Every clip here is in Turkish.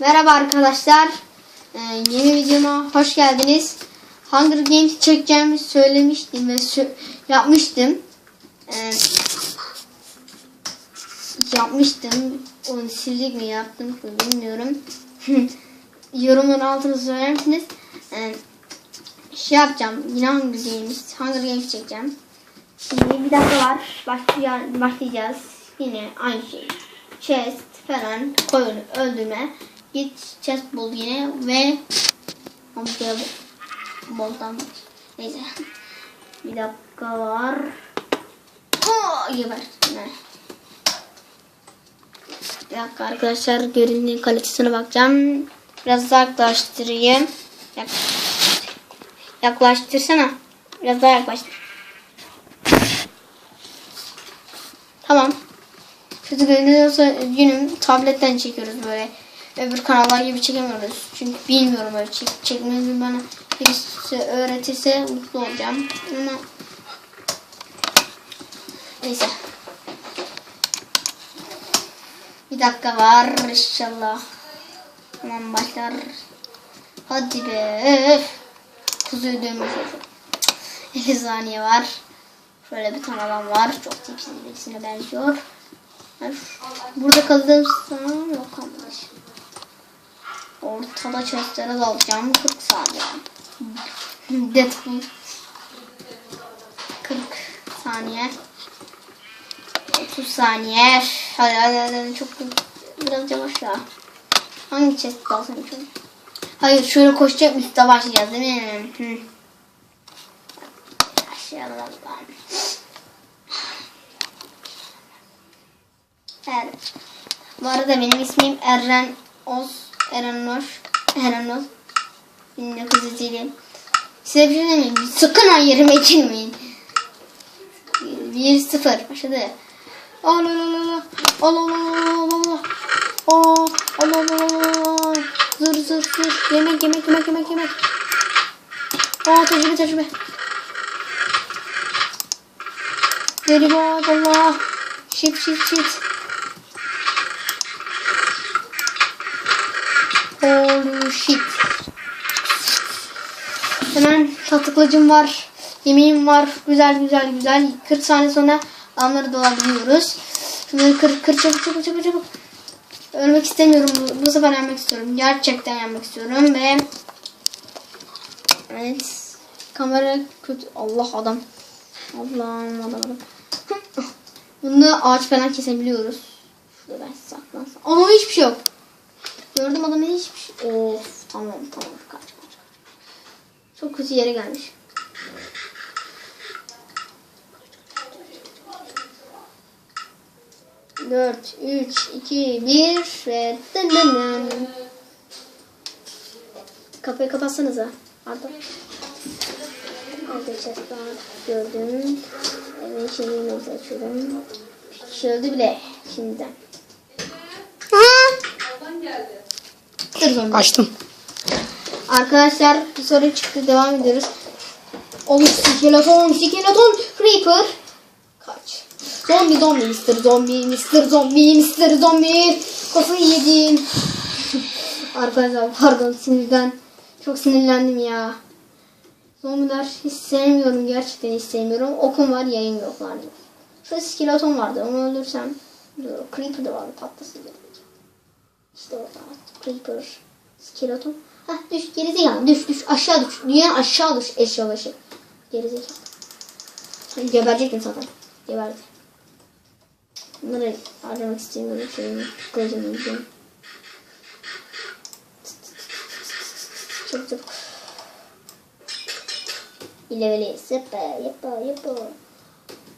Merhaba arkadaşlar. Ee, yeni videoma hoş geldiniz. Hunger Games çekeceğimi söylemiştim ve yapmıştım. Ee, yapmıştım. Onu sildik mi yaptım bilmiyorum. Yorumların altına söyler misiniz? Ee, şey yapacağım. Yine Hunger Games. Hunger Games çekeceğim. Şimdi bir dakika var. Başlay- başlayacağız. Yine aynı şey. Chest falan koyun öldürme. Git chest bul yine ve Amca boldan neyse. Bir dakika var. Oo, geber. Ne? Bir dakika arkadaşlar görüntünün kalitesine bakacağım. Biraz uzaklaştırayım. Yak yaklaştırsana. Biraz daha yaklaştır. Tamam. Kötü görünüyorsa günüm tabletten çekiyoruz böyle. Öbür kanallar gibi çekemiyoruz. Çünkü bilmiyorum öyle çek çekmeyi bana birisi öğretirse mutlu olacağım. Ama neyse. Bir dakika var inşallah. Tamam başlar. Hadi be. Kuzuyu dönmüş 50 saniye var. Şöyle bir tane adam var. Çok tipsiz birisine benziyor. Burada kaldığım zaman yok arkadaş. Ortada chestlere dalacağım. 40 saniye. Deadpool. 40 saniye. 30 saniye. Hadi hadi hadi. Çok biraz yavaş ya. Hangi chest dalsam şöyle? Hayır şöyle koşacak üstte başlayacağız değil mi? Hı. Başlayalım. Evet. Bu arada benim ismim Eren Oz. Eren Nur. Eren Oz. 1900'liyim. Size bir şey demeyeyim. Sakın ha yerime girmeyin. 1-0. Başladı. Allah Allah Allah Allah Allah Allah Allah Allah Zır zır zır. Yemek yemek yemek yemek yemek. Aa tecrübe tecrübe. Garibat Allah. Şit şit şit. Holy shit. Hemen tatıklacım var. Yemeğim var. Güzel güzel güzel. 40 saniye sonra onları dolabiliyoruz. Şunları kır kır çabuk çabuk çabuk çabuk. Ölmek istemiyorum. Bu, bu sefer yenmek istiyorum. Gerçekten yenmek istiyorum ve Evet. Kamera kötü. Allah adam. Allah'ım adam adam. Bunda ağaç falan kesebiliyoruz. Şurada ben saklansam. Ama hiçbir şey yok. Gördüm adamın hiçbir şey. Of tamam tamam kaç kaç. kaç. Çok kötü yere gelmiş. Dört, üç, iki, bir ve dın dın dın. Kapıyı kapatsanıza. Pardon. Arkadaşlar gördüm. Evet şimdi yemeği açıyorum. Öldü bile şimdiden. Dur. Açtım. Arkadaşlar bir soru çıktı devam ediyoruz. Oğlum skeleton, skeleton, creeper. Kaç. Zombi, zombi, Mr. Zombi, Mr. Zombi, Mr. Zombi. Kafayı yedim. Arkadaşlar pardon sinirden. Çok sinirlendim ya. Zombiler hiç sevmiyorum. Gerçekten hiç sevmiyorum. Okum var yayın yok var. Şurada skeleton vardı. Onu öldürsem. Dur, creeper de vardı patlasın. İşte orada. Creeper. Skeleton. Hah düş gerizekalı düş düş aşağı düş. Dünya aşağı düş eşya başı. Gerizekalı. Hani zaten. Geberdi. Bunları harcamak istemiyorum. Şeyini kılıcımı yiyeceğim. Çabuk çabuk. İleveliyiz. Yappa yappa yappa.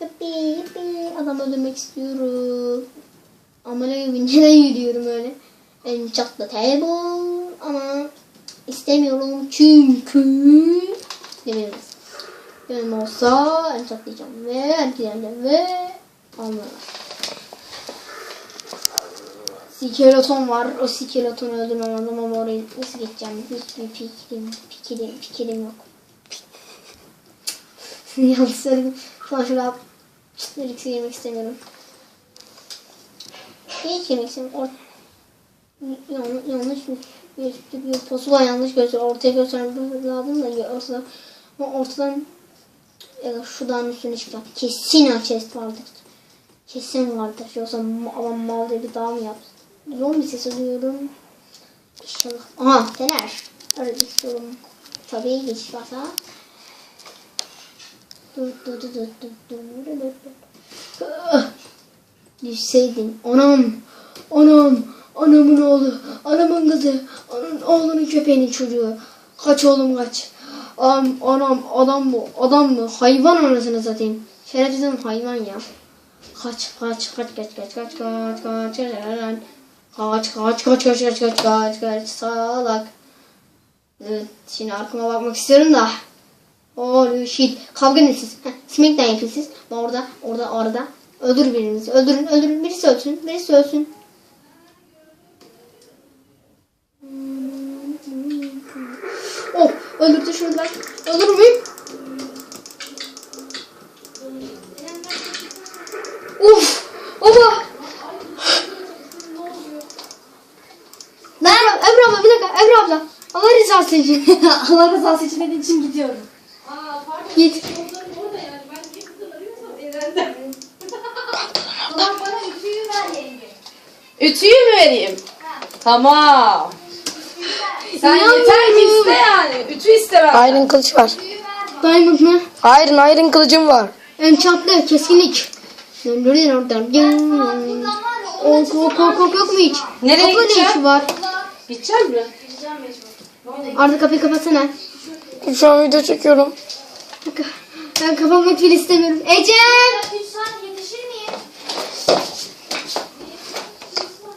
Yappi yappi. Adam öldürmek istiyorum. Ama ne neden yürüyorum öyle. Enchantlı table ama istemiyorum çünkü demiriz. Benim olsa enchantlayacağım ve enchantlayacağım ve almalar. Skeleton var. O skeletonu öldürmem lazım ama orayı nasıl geçeceğim? Hiçbir fikrim, fikrim, fikrim yok. Yanlış söyledim. Sonra şurada Neriksi yemek istemiyorum. Hiç yemek istemiyorum. Or yanlış, yanlış bir, bir pusula yanlış göster ortaya göstermemiz lazım da ortada ortadan e, şu üstüne çıkacak. Kesin chest vardır. Kesin vardır. Yoksa alan mal diye bir dağ mı yaptı? Zombi sesi duyuyorum. İnşallah. Aha fener. Öyle istiyorum. Şey Tabii geç varsa. Dur dur dur dur dur dur dur dur. Düşseydin. Anam. Anam. Anamın oğlu. Anamın kızı. Anam, oğlunun köpeğinin çocuğu. Kaç oğlum kaç. Anam, anam adam bu. Adam bu. Hayvan anasını satayım. Şerefsizim hayvan ya. Kaç kaç kaç kaç kaç kaç kaç kaç kaç kaç kaç kaç kaç kaç kaç kaç kaç salak. Evet, şimdi arkama bakmak istiyorum da. Holy shit. Kavga ne siz? Smackdown yapın siz. Orada, orada, orada. Öldür birinizi. Öldürün, öldürün. Birisi ölsün. Birisi ölsün. Öldürdü şuradan. Ölür müyüm? Uf! Oba! Lan Emre abla bir dakika. Emre abla. Allah rızası için. Allah rızası için benim için gidiyorum. Aa, pardon. Git. Ütüyü mü vereyim? Ha. Tamam. Sen yeter ki iste yani. Ütü iste ben. Iron kılıç var. Diamond mı? Iron Iron kılıcım var. Enchantlı, keskinlik. Döndürün oradan. Ok, ok, ok, ok yok mu hiç? Nereye Okla ne gideceğim? işi var? Gideceğiz mi? Arda kapıyı kapatsana. Şu an video çekiyorum. Ben kapanmak bile istemiyorum. Ecem!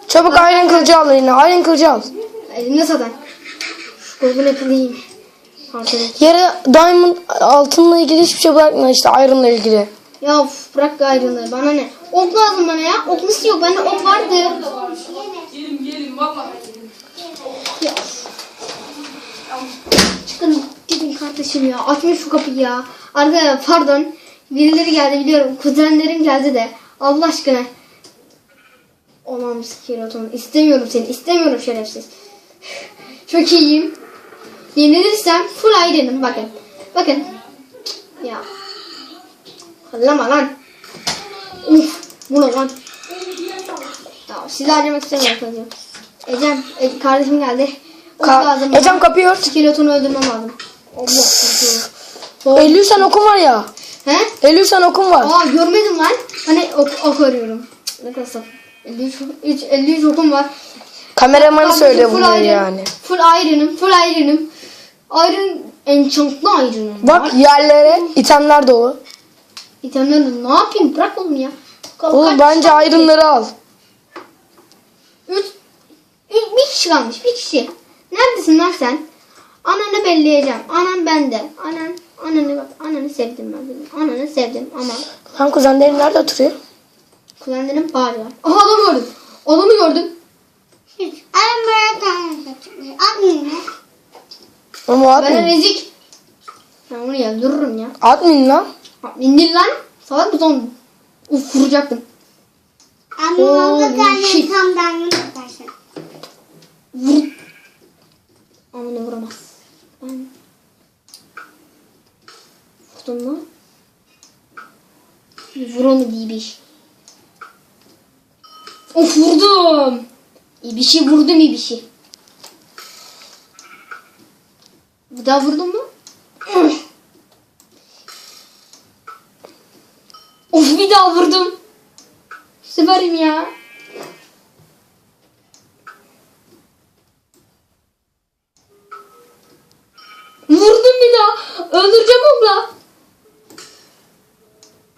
Çabuk Iron kılıcı al eline. Iron kılıcı al. Elimde zaten. Apple'ıyım. Parçalayayım. Yere Diamond altınla ilgili hiçbir şey bırakma işte Iron'la ilgili. Ya of, bırak ayrılığı. Bana ne? Ok lazım bana ya. Ok nasıl yok? Bende ok vardı. Gelin gelin vallahi. Ya. Çıkın gidin kardeşim ya. Açma şu kapıyı ya. Arda pardon. Birileri geldi biliyorum. Kuzenlerim geldi de. Allah aşkına. Olmam skeleton. İstemiyorum seni. İstemiyorum şerefsiz. Çok iyiyim. Yenilirsem full iron'ım. Bakın. Bakın. Ya. Hallama lan. Uf. Bu ne lan? Ya sizi harcamak istemiyorum. kızım. Ecem. E, kardeşim geldi. Ok lazım. Ka Ecem kapıyı ört. Skeletonu öldürmem lazım. Allah korkuyorum. Eylül sen okun var ya. He? Eylül sen okun var. Aa görmedim lan. Hani ok, ok arıyorum. Ne kadar saf. 53, 3, 53 okum var. Kameramanı söylüyor bunları yani. Full iron'ım. Full iron'ım. Iron enchantlı iron'ım. Bak yerlere itemler dolu. İtemleri ne yapayım? Bırak oğlum ya. Ka- Oğlum bence Iron'ları al. Üç, üç, bir kişi kalmış. Bir kişi. Neredesin lan sen? Ananı belleyeceğim. Anan bende. Anan, ananı bak. Ananı sevdim ben. Benim. Ananı sevdim ama Lan kuzenlerin nerede oturuyor? kuzenlerim bağırıyor. Aha adamı gördüm. Adamı gördüm. Ama Bana Ben onu yazdırırım ya. Atmayın lan. Bak, İndir lan. Salak mısın? oğlum? Uf vuracaktım. Anne Oo, baba shit. Şey. tam dangın arkadaşlar. Vur. Ama ne vuramaz. Ben... Vurdum mu? Vur onu diye bir iş. Of vurdum. İyi bir şey vurdum iyi bir şey. Daha vurdun mu? of bir daha vurdum. Süperim ya. Vurdum bir daha. Öldüreceğim okla.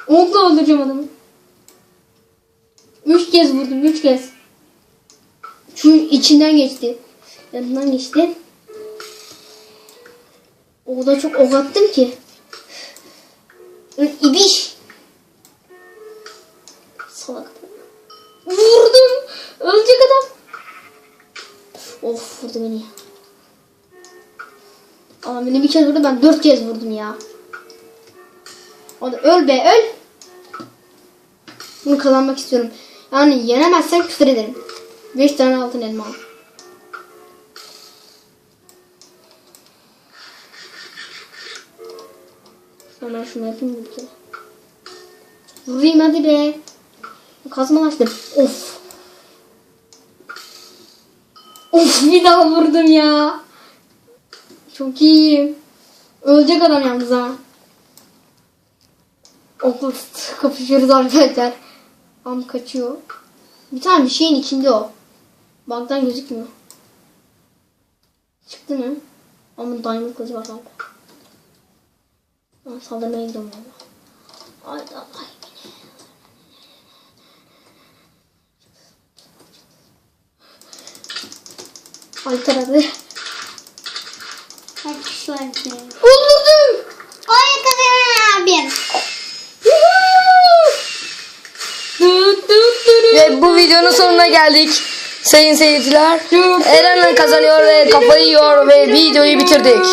Okla öldüreceğim adamı. Üç kez vurdum. Üç kez. Şu içinden geçti. Yanından geçti. O da çok ok attım ki. İbiş. Salak. Vurdum. Ölecek adam. Of vurdu beni. Ama beni bir kez vurdu ben dört kez vurdum ya. O da öl be öl. Bunu kazanmak istiyorum. Yani yenemezsen küfür ederim. Beş tane altın elma al. Hemen şunu yapayım bir kere. Vurayım hadi be. Kazmalaştım. Of. Of bir daha vurdum ya. Çok iyiyim. Ölecek adam yalnız ha. Okul kapışıyoruz arkadaşlar. Am kaçıyor. Bir tane bir şeyin içinde o. Bug'dan gözükmüyor. Çıktı mı? Ama diamond kılıcı var galiba. Ben saldırmaya gidiyorum valla. Haydi Allah. Alper abi. Kaç kişi var? Öldürdüm. Ay kazanan abim. Ve bu videonun sonuna geldik. Sayın seyirciler. Eren kazanıyor ve kafayı yiyor ve videoyu bitirdik.